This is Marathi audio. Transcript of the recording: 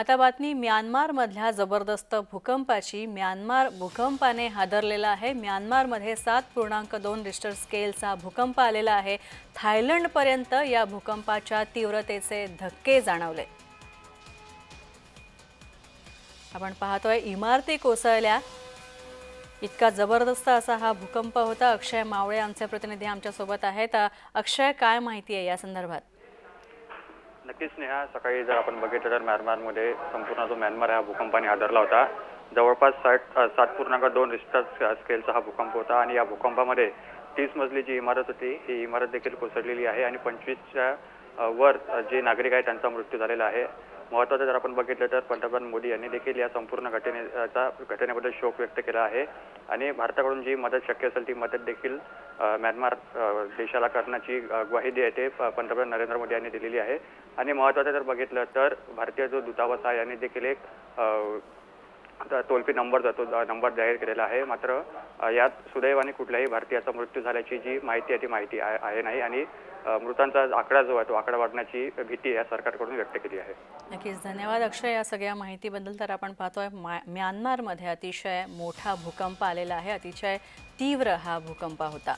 आता बातमी म्यानमारमधल्या जबरदस्त भूकंपाची म्यानमार भूकंपाने हादरलेला आहे. म्यानमारमध्ये सात पूर्णांक दोन रिस्टर स्केलचा भूकंप आलेला आहे. थायलंडपर्यंत या भूकंपाच्या तीव्रतेचे धक्के जाणवले. आपण पाहतोय इमारती कोसळल्या. इतका जबरदस्त असा हा भूकंप होता. अक्षय मावळे आमचे प्रतिनिधी आमच्यासोबत आहेत. अक्षय काय माहिती आहे या संदर्भात? नक्कीच नेहा सकाळी जर आपण बघितलं तर म्यानमारमध्ये संपूर्ण जो म्यानमार हा भूकंपाने हादरला होता. जवळपास साठ सात पूर्णांक दोन रिस्टर स्केलचा हा भूकंप होता आणि या भूकंपामध्ये तीस मजली जी इमारत होती ही इमारत देखील कोसळलेली आहे आणि पंचवीसच्या वर जे नागरिक आहेत त्यांचा मृत्यू झालेला आहे. महत्त्वाचं जर आपण बघितलं तर पंतप्रधान मोदी यांनी देखील या संपूर्ण घटनेचा घटनेबद्दल शोक व्यक्त केला आहे. आणि भारताकडून जी मदत शक्य असेल ती मदत देखील म्यानमार देशाला करण्याची अ, ग्वाही दे ते पंतप्रधान नरेंद्र मोदी यांनी दिलेली आहे. आणि महत्त्वाचं जर बघितलं तर भारतीय जो दूतावास आहे यांनी देखील एक टोल फ्री नंबर जातो नंबर जाहीर केलेला आहे. मात्र यात सुदैवाने कुठल्याही भारतीयाचा मृत्यू झाल्याची जी माहिती आहे ती माहिती आहे नाही. आणि मृतांचा आकडा जो आहे तो आकडा वाढण्याची भीती या सरकारकडून व्यक्त केली आहे. नक्कीच. धन्यवाद अक्षय या सगळ्या माहितीबद्दल. तर आपण पाहतोय म्यानमारमध्ये अतिशय मोठा भूकंप आलेला आहे. अतिशय तीव्र हा भूकंप होता.